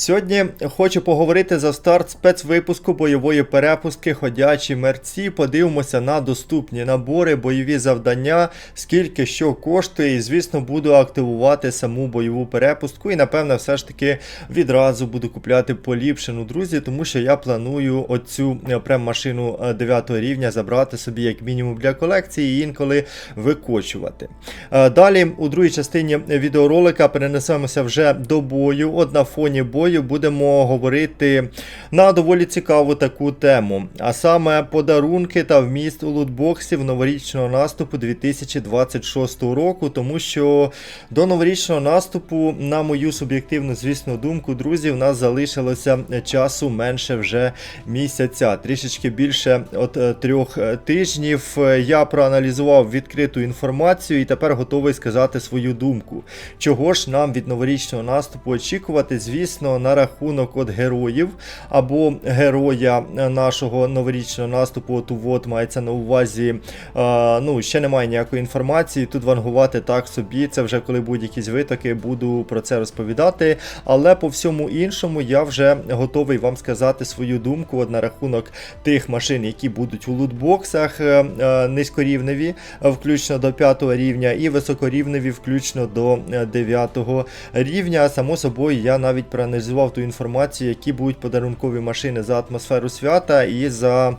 Сьогодні хочу поговорити за старт спецвипуску бойової перепустки Ходячі мерці. Подивимося на доступні набори, бойові завдання, скільки що коштує, і, звісно, буду активувати саму бойову перепустку. І, напевно, все ж таки відразу буду купляти поліпшену, друзі, тому що я планую оцю е, прем машину 9 рівня забрати собі як мінімум для колекції і інколи викочувати. Е, Далі у другій частині відеоролика перенесемося вже до бою. От на фоні бою будемо говорити на доволі цікаву таку тему. А саме подарунки та вміст у лутбоксів новорічного наступу 2026 року, тому що до новорічного наступу, на мою суб'єктивну, звісно, думку, друзі, в нас залишилося часу менше вже місяця, трішечки більше от е, трьох е, тижнів. Е, Я проаналізував відкриту інформацію і тепер готовий сказати свою думку. Чого ж нам від новорічного наступу очікувати? Звісно, на рахунок от героїв або героя нашого новорічного наступу. От вот мається на увазі. е, ну, ще немає ніякої інформації. Тут вангувати так собі. Це вже коли будуть якісь витоки, буду про це розповідати. Але по всьому іншому я вже готовий вам сказати свою думку от на рахунок тих машин, які будуть у лутбоксах е, е, низькорівневі, е, включно до 5 рівня, і високорівневі, включно до 9 рівня. Само собою, я навіть проаналізував ту інформацію, які будуть подарункові машини за атмосферу свята і за.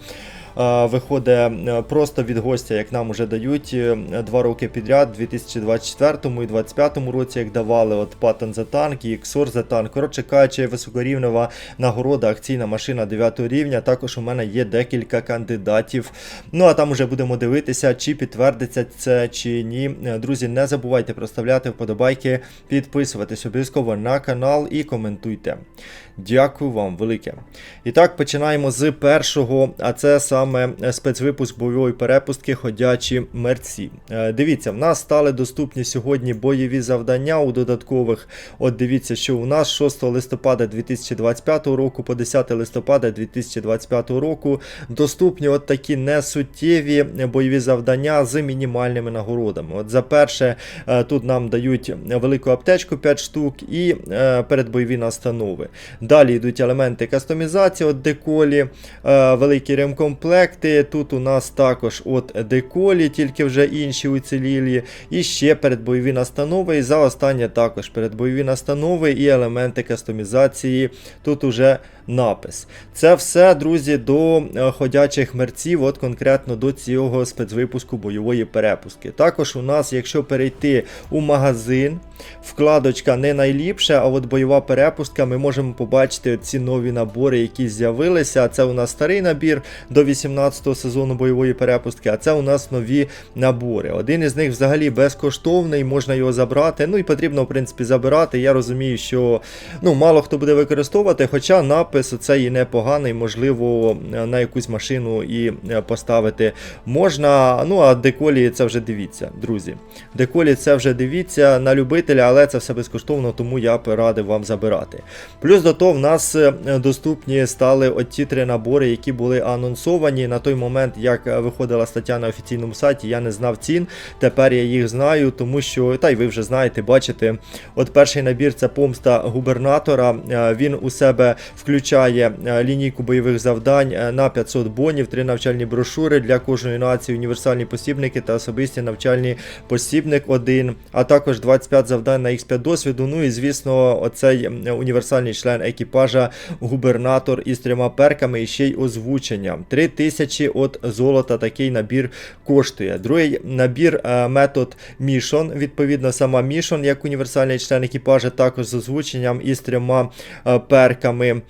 Е, Виходить е, просто від гостя, як нам уже дають е, два роки підряд, у 2024 і 2025 році, як давали от Паттон за танк і XOR за танк. Коротше кажучи, високорівнева нагорода, акційна машина 9 рівня. Також у мене є декілька кандидатів. Ну а там уже будемо дивитися, чи підтвердиться це чи ні. Друзі, не забувайте проставляти вподобайки, підписуватись обов'язково на канал і коментуйте. Дякую вам велике. І так, починаємо з першого, а це саме спецвипуск бойової перепустки Ходячі мерці. Е, Дивіться, в нас стали доступні сьогодні бойові завдання у додаткових. От дивіться, що у нас 6 листопада 2025 року по 10 листопада 2025 року доступні от такі несуттєві бойові завдання з мінімальними нагородами. От за перше, е, тут нам дають велику аптечку 5 штук і е, передбойові настанови. Далі йдуть елементи кастомізації, от деколі, е, великі ремкомплекти. Тут у нас також от деколі, тільки вже інші уцілілі. І ще передбойові настанови. І за останнє також передбойові настанови і елементи кастомізації. Тут уже напис. Це все, друзі, до е, ходячих мерців, от конкретно до цього спецвипуску бойової перепустки. Також у нас, якщо перейти у магазин, вкладочка не найліпша, а от бойова перепустка, ми можемо побачити ці нові набори, які з'явилися. Це у нас старий набір до 18-го сезону бойової перепустки, а це у нас нові набори. Один із них взагалі безкоштовний, можна його забрати. Ну і потрібно, в принципі, забирати. Я розумію, що ну, мало хто буде використовувати, хоча напис цей непоганий, можливо, на якусь машину і е, поставити можна. Ну, а деколі це вже дивіться, друзі. Деколі це вже дивіться на любителя, але це все безкоштовно, тому я б радив вам забирати. Плюс до того, в нас е, доступні стали от ті три набори, які були анонсовані. На той момент, як е, виходила стаття на офіційному сайті, я не знав цін. Тепер я їх знаю, тому що, та й ви вже знаєте, бачите, от перший набір це помста губернатора. Він у себе включає е, лінійку бойових завдань е, на 500 бонів, три навчальні брошури для кожної нації, універсальні посібники та особисті навчальні посібник 1, а також 25 завдань на X5 досвіду. Ну і звісно, оцей універсальний член екіпажа, губернатор із трьома перками і ще й озвученням. 3000 от золота такий набір коштує. Другий набір е, метод Mission, відповідно, сама Mission, як універсальний член екіпажа, також з озвученням із трьома перками.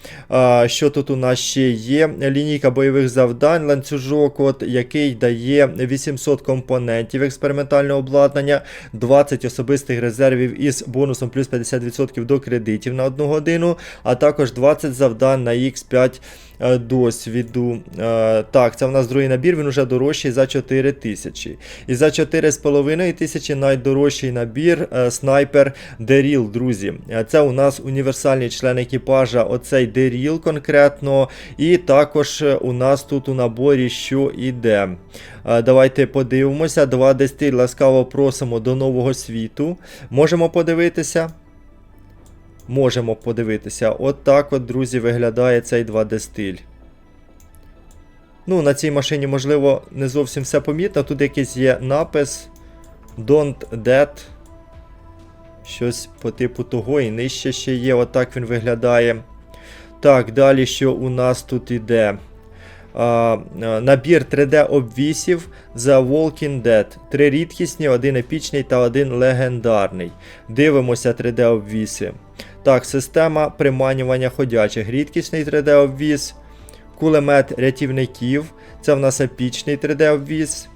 Що тут у нас ще є? Лінійка бойових завдань, ланцюжок, от, який дає 800 компонентів експериментального обладнання, 20 особистих резервів із бонусом плюс 50% до кредитів на одну годину, а також 20 завдань на X5 е, досвіду. Е, Так, це в нас другий набір, він вже дорожчий за 4 тисячі. І за 4,5 тисячі найдорожчий набір е, снайпер Деріл, друзі. Е, Це у нас універсальний член екіпажа, оцей Деріл конкретно. І також е, у нас тут у наборі що іде. Е, Давайте подивимося. 2 дестиль ласкаво просимо до нового світу. Можемо подивитися. Можемо подивитися. От так от, друзі, виглядає цей 2D стиль. Ну, на цій машині, можливо, не зовсім все помітно. Тут якийсь є напис Don't Dead. Щось по типу того і нижче ще є. Отак він виглядає. Так, далі що у нас тут іде? А, набір 3D обвісів The Walking Dead. Три рідкісні, один епічний та один легендарний. Дивимося 3D обвіси. Так, система приманювання ходячих. Рідкісний 3D обвіз. Кулемет рятівників. Це в нас епічний 3D обвіз.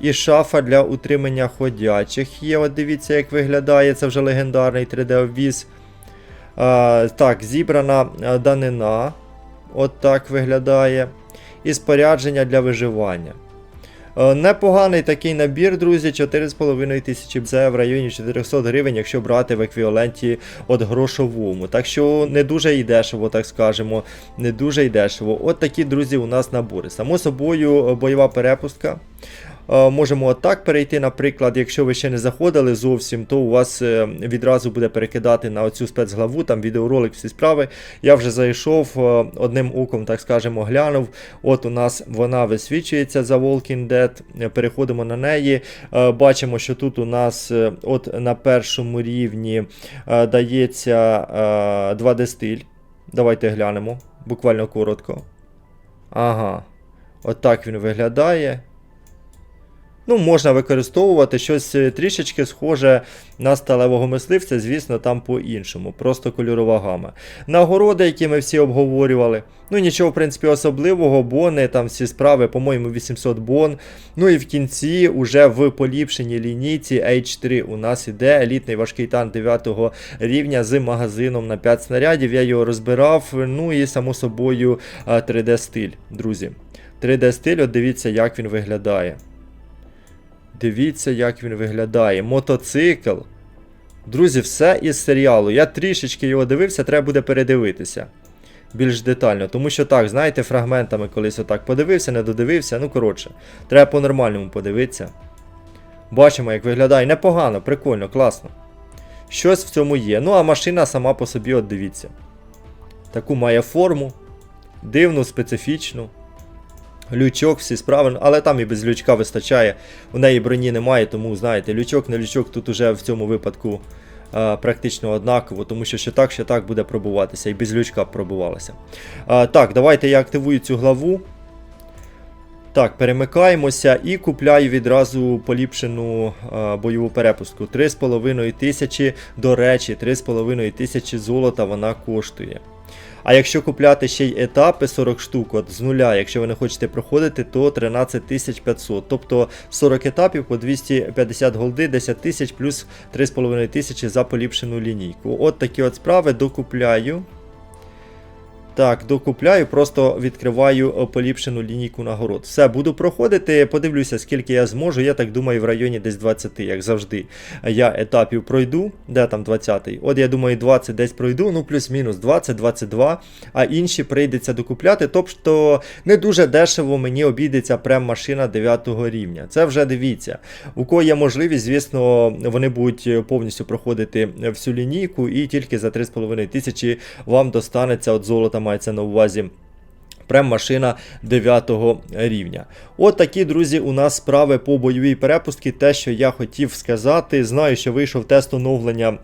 І шафа для утримання ходячих є. От дивіться, як виглядає. Це вже легендарний 3D обвіз. А, так, зібрана данина. От так виглядає. І спорядження для виживання. Е, Непоганий такий набір, друзі, 4,5 тисячі. Це в районі 400 гривень, якщо брати в еквіваленті от грошовому. Так що не дуже і дешево, так скажемо. Не дуже і дешево. От такі, друзі, у нас набори. Само собою, е, бойова перепустка. Е, Можемо отак перейти, наприклад, якщо ви ще не заходили зовсім, то у вас е, відразу буде перекидати на оцю спецглаву, там відеоролик, всі справи. Я вже зайшов е, одним оком, так скажемо, глянув. От у нас вона висвічується за Walking Dead. Переходимо на неї. Бачимо, що тут у нас от на першому рівні дається е, 2D стиль. Давайте глянемо, буквально коротко. Ага. Отак він виглядає. Ну, можна використовувати щось е, трішечки схоже на сталевого мисливця, звісно, там по-іншому, просто кольорова гама. Нагороди, які ми всі обговорювали. Ну, нічого, в принципі, особливого, бони, там всі справи, по-моєму, 800 бон. Ну і в кінці, уже в поліпшеній лінійці H3 у нас іде елітний важкий танк 9 рівня з магазином на 5 снарядів. Я його розбирав. Ну і само собою 3D стиль, друзі. 3D стиль, от дивіться, як він виглядає. Дивіться, як він виглядає. Мотоцикл. Друзі, все із серіалу. Я трішечки його дивився, треба буде передивитися. Більш детально. Тому що так, знаєте, фрагментами колись отак подивився, не додивився. Ну, коротше, треба по-нормальному подивитися. Бачимо, як виглядає. Непогано, прикольно, класно. Щось в цьому є. Ну, а машина сама по собі, от дивіться. Таку має форму. Дивну, специфічну. Лючок, всі справи, але там і без лючка вистачає. У неї броні немає, тому знаєте, лючок, не лючок тут уже в цьому випадку а, практично однаково, тому що ще так, ще так буде пробуватися, і без лючка б пробувалося. А, так, давайте я активую цю главу. Так, перемикаємося і купляю відразу поліпшену а, бойову перепустку. 3,5 тисячі, до речі, 3,5 тисячі золота вона коштує. А якщо купляти ще й етапи 40 штук, от з нуля, якщо ви не хочете проходити, то 13 500. Тобто 40 етапів по 250 голди, 10 тисяч плюс 3,5 тисячі за поліпшену лінійку. От такі от справи докупляю. Так, докупляю, просто відкриваю е, поліпшену лінійку нагород. Все, буду проходити, подивлюся, скільки я зможу. Я так думаю, в районі десь 20, як завжди. Я етапів пройду. Де там 20-й? От я думаю, 20 десь пройду, ну плюс-мінус 20-22, а інші прийдеться докупляти. Тобто не дуже дешево мені обійдеться прем-машина 9 рівня. Це вже дивіться. У кого є можливість, звісно, вони будуть повністю проходити всю лінійку, і тільки за 3,5 тисячі вам достанеться от золота мається на увазі. Прем-машина 9 рівня. От такі, друзі, у нас справи по бойовій перепустці. Те, що я хотів сказати. Знаю, що вийшов тест оновлення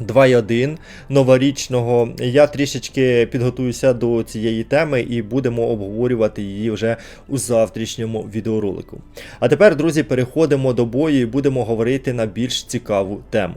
2.1 новорічного. Я трішечки підготуюся до цієї теми і будемо обговорювати її вже у завтрашньому відеоролику. А тепер, друзі, переходимо до бою і будемо говорити на більш цікаву тему.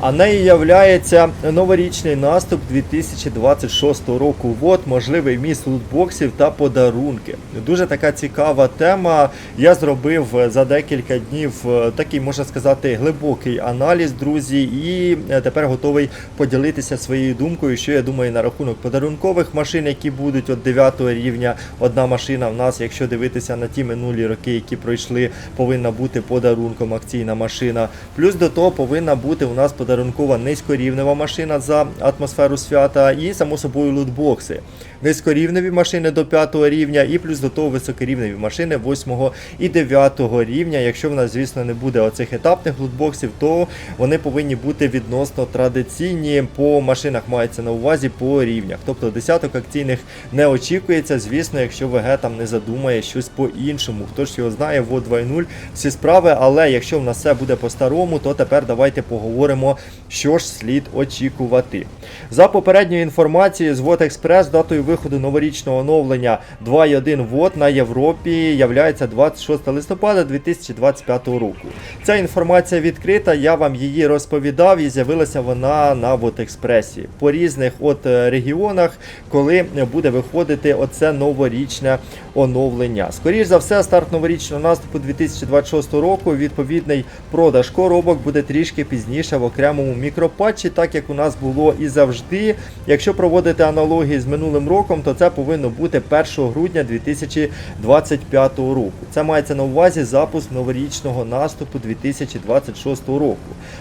А нею являється новорічний наступ 2026 року. От можливий міст лутбоксів та подарунки. Дуже така цікава тема. Я зробив за декілька днів е, такий, можна сказати, глибокий аналіз, друзі, і е, тепер готовий поділитися своєю думкою, що я думаю на рахунок подарункових машин, які будуть от 9 рівня. Одна машина в нас, якщо дивитися на ті минулі роки, які пройшли, повинна бути подарунком акційна машина. Плюс до того повинна бути у нас подарункова низькорівнева машина за атмосферу свята і, само собою, лутбокси. Низькорівневі машини до 5 рівня, і плюс до того високорівневі машини 8 і 9 рівня. Якщо в нас, звісно, не буде оцих етапних лутбоксів, то вони повинні бути відносно традиційні. По машинах мається на увазі по рівнях. Тобто десяток акційних не очікується, звісно, якщо ВГ там не задумає щось по-іншому. Хто ж його знає, во 2.0 всі справи, але якщо в нас все буде по-старому, то тепер давайте поговоримо, що ж слід очікувати. За попередньою інформацією з Експрес датою виходу новорічного оновлення 2.1 Вот на Європі являється 26 листопада 2025 року. Ця інформація відкрита, я вам її розповідав і з'явилася вона на Вотекспресі по різних от е, регіонах, коли буде виходити оце новорічне оновлення. Скоріше за все, старт новорічного наступу 2026 року. Відповідний продаж коробок буде трішки пізніше в окремому мікропатчі, так як у нас було і завжди. Якщо проводити аналогії з минулим роком, то це повинно бути 1 грудня 2025 року. Це мається на увазі запуск новорічного наступу 2026 року.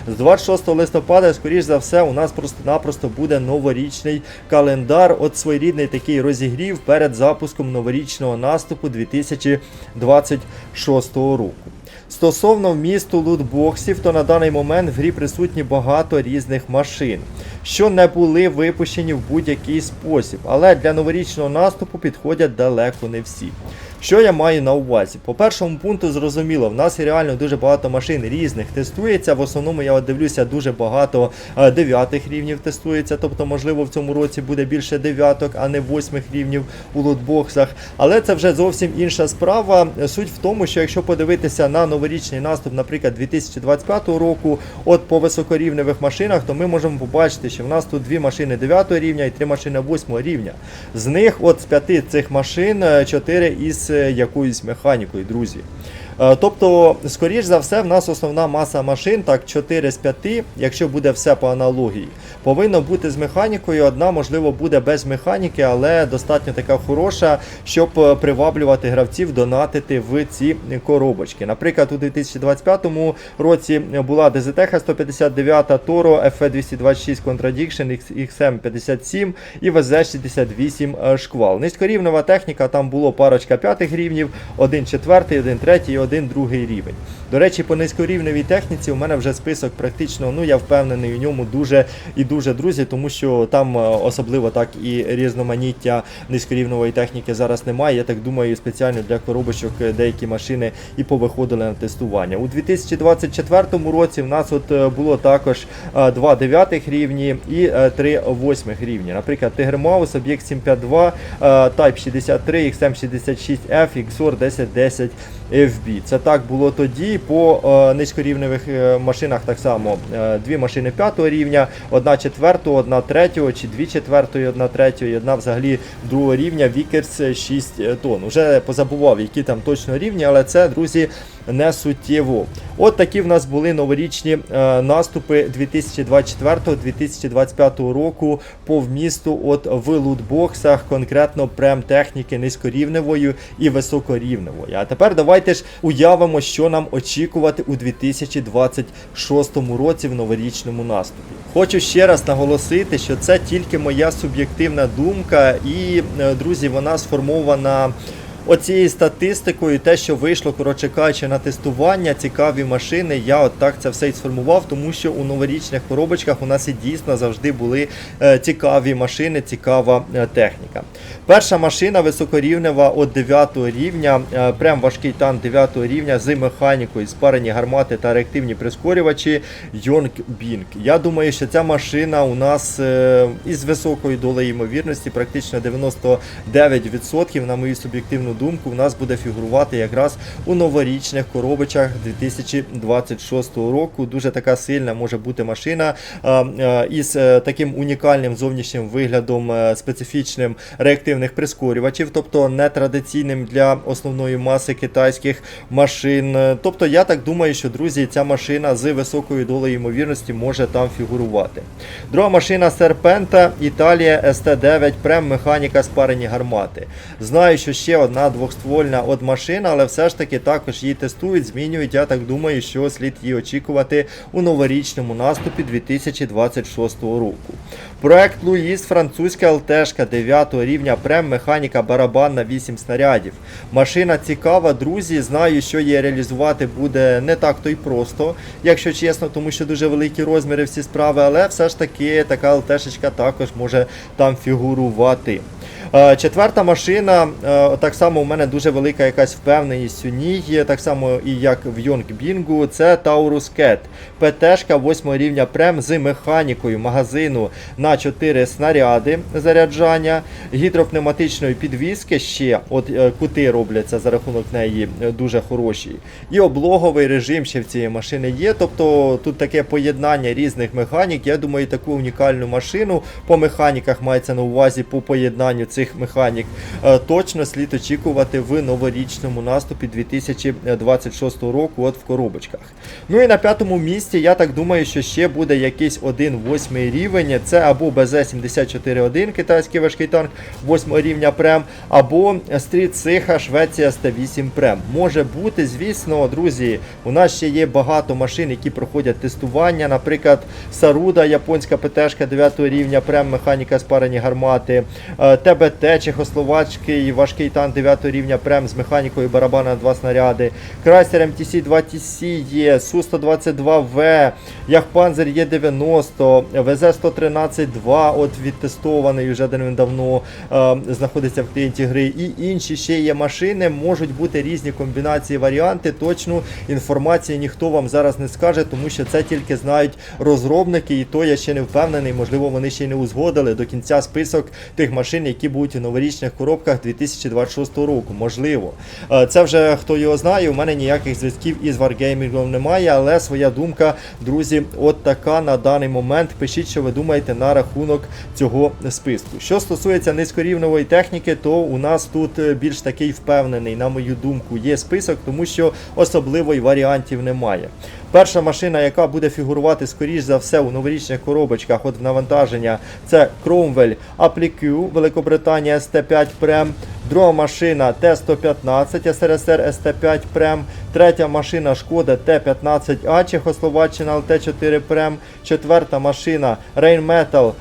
З 26 листопада, скоріш за все, у нас просто-напросто буде новорічний календар. От своєрідний такий розігрів перед запуском новорічного наступу 2026 року. Стосовно вмісту лутбоксів, то на даний момент в грі присутні багато різних машин, що не були випущені в будь-який спосіб, але для новорічного наступу підходять далеко не всі. Що я маю на увазі? По першому пункту зрозуміло, в нас реально дуже багато машин різних тестується. В основному я дивлюся, дуже багато е, дев'ятих рівнів тестується. Тобто, можливо, в цьому році буде більше дев'яток, а не восьмих рівнів у лотбоксах. Але це вже зовсім інша справа. Суть в тому, що якщо подивитися на новорічний наступ, наприклад, 2025 року, от по високорівневих машинах, то ми можемо побачити, що в нас тут дві машини 9 рівня і три машини 8 рівня. З них, от з п'яти цих машин, 4 із е, якоюсь механікою, друзі. Е, Тобто, скоріш за все, в нас основна маса машин, так 4 з 5, якщо буде все по аналогії, повинно бути з механікою. Одна, можливо, буде без механіки, але достатньо така хороша, щоб е, приваблювати гравців донатити в ці коробочки. Наприклад, у 2025 році була DZT 159, Toro FE226 Contradiction XM57 і VZ68 шквал. Низькорівнева техніка, там було парочка п'ятих рівнів, один четвертий, один третій, один другий рівень. До речі, по низькорівневій техніці у мене вже список практично, ну я впевнений у ньому дуже і дуже друзі, тому що там е, особливо так і різноманіття низькорівневої техніки зараз немає. Я так думаю, спеціально для коробочок е, деякі машини і повиходили на тестування. У 2024 році в нас от е, було також два дев'ятих рівні і три восьмих рівні. Наприклад, Mouse, Object 752, е, Type 63, XM66F, XOR 1010 FB. Це так було тоді. По е, низькорівневих е, машинах так само. Е, дві машини п'ятого рівня, одна четвертого, одна третього, чи дві четвертої, одна третього, і одна взагалі другого рівня Вікерс 6 тонн. Уже позабував, які там точно рівні, але це, друзі, не суттєво. От такі в нас були новорічні е, наступи 2024-2025 року по вмісту от в лутбоксах, конкретно прем-техніки низькорівневої і високорівневої. А тепер давайте ж уявимо, що нам очікувати у 2026 році в новорічному наступі. Хочу ще раз наголосити, що це тільки моя суб'єктивна думка, і, е, друзі, вона сформована. Оцією статистикою, те, що вийшло, коротше кажучи, на тестування, цікаві машини, я от так це все і сформував, тому що у новорічних коробочках у нас і дійсно завжди були е, цікаві машини, цікава е, техніка. Перша машина високорівнева от 9 рівня, е, прям важкий танк 9 рівня з механікою, спарені гармати та реактивні прискорювачі Yongbing. Я думаю, що ця машина у нас із високою долею ймовірності, практично 99%, на мою суб'єктивну думку, у нас буде фігурувати якраз у новорічних коробочках 2026 року. Дуже така сильна може бути машина а, а, із е, таким унікальним зовнішнім виглядом, е, специфічним реактивних прискорювачів, тобто нетрадиційним для основної маси китайських машин. Е, Тобто, я так думаю, що друзі, ця машина з високою долею ймовірності може там фігурувати. Друга машина Серпента Італія ST9 Прем механіка спарені гармати. Знаю, що ще одна двохствольна от машина, але все ж таки також її тестують, змінюють. Я так думаю, що слід її очікувати у новорічному наступі 2026 року. Проект Луїс, французька ЛТшка 9 рівня Прем механіка барабан на 8 снарядів. Машина цікава, друзі. Знаю, що її реалізувати буде не так то й просто, якщо чесно, тому що дуже великі розміри всі справи, але все ж таки така ЛТшечка також може там фігурувати. Е, Четверта машина, е, так само у мене дуже велика якась впевненість у ній, так само і як в Йонгбінгу, це Taurus Cat. ПТшка 8 рівня прем з механікою магазину на 4 снаряди заряджання, гідропневматичної підвіски ще, от е, кути робляться за рахунок неї дуже хороші. І облоговий режим ще в цієї машини є. Тобто тут таке поєднання різних механік. Я думаю, таку унікальну машину по механіках мається на увазі по поєднанню цих механік. е, Точно слід очікувати в новорічному наступі 2026 року, от в коробочках. Ну і на п'ятому місці, я так думаю, що ще буде якийсь один восьмий рівень. Це або БЗ-74-1, китайський важкий танк 8 рівня Прем, або Стріт Сиха, Швеція Ст8 Прем. Може бути, звісно, друзі, у нас ще є багато машин, які проходять тестування. Наприклад, Саруда, японська ПТшка 9 рівня Прем, механіка спарені гармати, е, ТБТ, чехословацький важкий танк 9 рівня Прем з механікою барабана на 2 снаряди, Крайсер МТС 2 ТС є, Су-122В, Яхпанзер Є90, ВЗ-113-2, от відтестований вже давно е, знаходиться в клієнті гри. І інші ще є машини, можуть бути різні комбінації, варіанти. Точну інформації ніхто вам зараз не скаже, тому що це тільки знають розробники, і то я ще не впевнений, можливо, вони ще й не узгодили до кінця список тих машин, які будуть у новорічних коробках 2026 року. Можливо. Е, Це вже хто його знає. У мене ніяких зв'язків із Wargaming немає, але своя думка, друзі, от така на даний момент. Пишіть, що ви думаєте на рахунок цього списку. Що стосується низькорівневої техніки, то у нас тут е, більш такий впевнений, на мою думку, є список, тому що особливо й варіантів немає. Перша машина, яка буде фігурувати скоріш за все у новорічних коробочках, от в навантаження, це Cromwell Applique, Великобританія ST5 Prem. Друга машина Т-115 СРСР СТ5 Прем. Третя машина Шкода Т-15А Чехословаччина ЛТ4 Прем. Четверта машина Rheinmetall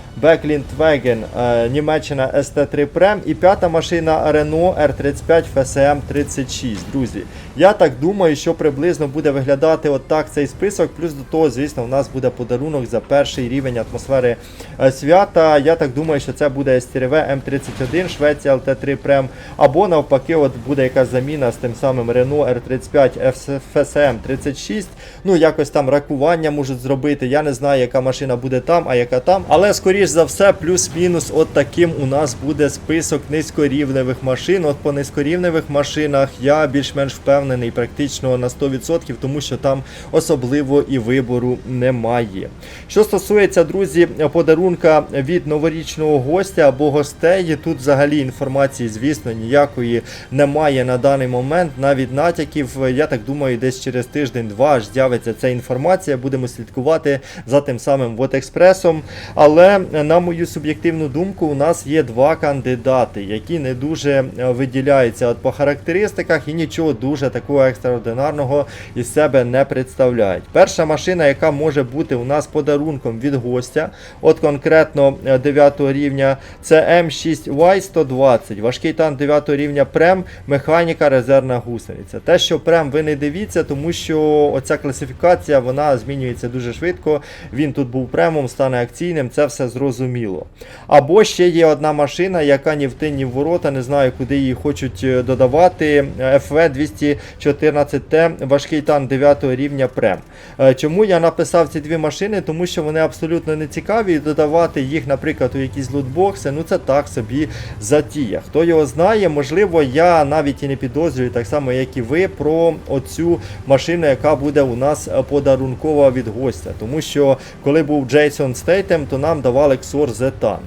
Wagen е, Німеччина СТ3 Прем. І п'ята машина Renault R35 FSM 36. Друзі, я так думаю, що приблизно буде виглядати отак цей список. Плюс до того, звісно, у нас буде подарунок за перший рівень атмосфери е, свята. Я так думаю, що це буде СТРВ М31, Швеція ЛТ3 Прем. Або навпаки, от буде якась заміна з тим самим Renault R35 FSM 36. Ну, якось там рахування можуть зробити. Я не знаю, яка машина буде там, а яка там. Але скоріш за все, плюс-мінус, от таким у нас буде список низькорівневих машин. От по низькорівневих машинах я більш-менш впевнений практично на 100%, тому що там особливо і вибору немає. Що стосується, друзі, подарунка від новорічного гостя або гостей, тут взагалі інформації, звісно, ніякої немає на даний момент. Навіть натяків, я так думаю, десь через тиждень-два аж з'явиться ця інформація. Будемо слідкувати за тим самим вот експресом. Але на мою суб'єктивну думку, у нас є два кандидати, які не дуже е, виділяються от по характеристиках і нічого дуже такого екстраординарного із себе не представляють. Перша машина, яка може бути у нас подарунком від гостя, от конкретно 9 рівня, це М6Y120, важкий танк 9 рівня Прем, механіка, резервна гусениця. Те, що Прем ви не дивіться, тому що оця класифікація вона змінюється дуже швидко. Він тут був премом, стане акційним. Це все зрозуміло. Зрозуміло. Або ще є одна машина, яка ні в тин, ні в ворота, не знаю, куди її хочуть е, додавати. FV214T, важкий танк 9 рівня Прем. Е, Чому я написав ці дві машини? Тому що вони абсолютно не цікаві, і додавати їх, наприклад, у якісь лутбокси, ну це так собі затія. Хто його знає, можливо, я навіть і не підозрюю, так само, як і ви, про оцю машину, яка буде у нас е, подарункова від гостя. Тому що коли був Джейсон Стейтем, то нам давали XOR The Tank.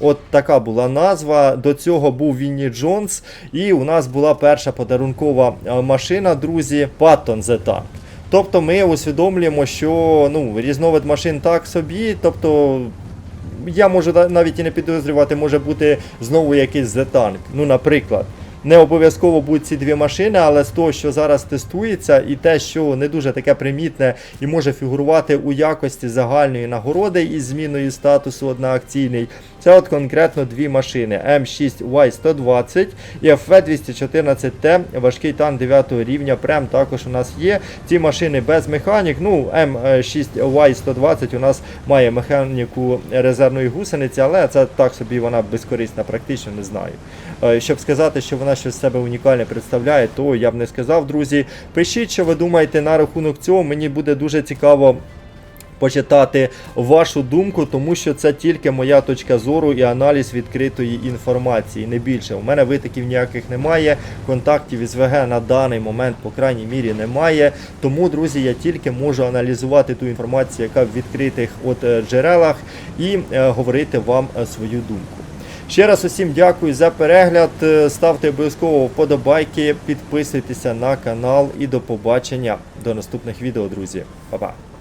От така була назва. До цього був Вінні Джонс, і у нас була перша подарункова е, машина, друзі, Patton The Tank. Тобто ми усвідомлюємо, що ну, різновид машин так собі, тобто. Я можу навіть і не підозрювати, може бути знову якийсь The Tank, Ну, наприклад. Не обов'язково будуть ці дві машини, але з того, що зараз тестується, і те, що не дуже таке примітне і може фігурувати у якості загальної нагороди із зміною статусу одноакційний, це от конкретно дві машини М6Y120 і FV214T, важкий танк 9 рівня. Прем також у нас є. Ці машини без механік. Ну, М6Y120 у нас має механіку резервної гусениці, але це так собі вона безкорисна, практично не знаю. Е, Щоб сказати, що вона щось себе унікальне представляє, то я б не сказав, друзі. Пишіть, що ви думаєте на рахунок цього. Мені буде дуже цікаво. Почитати вашу думку, тому що це тільки моя точка зору і аналіз відкритої інформації, не більше. У мене витоків ніяких немає, контактів із ВГ на даний момент, по крайній мірі, немає. Тому, друзі, я тільки можу аналізувати ту інформацію, яка в відкритих от е, джерелах, і е, говорити вам е, свою думку. Ще раз усім дякую за перегляд. Ставте обов'язково вподобайки, підписуйтеся на канал і до побачення до наступних відео, друзі. Па-па.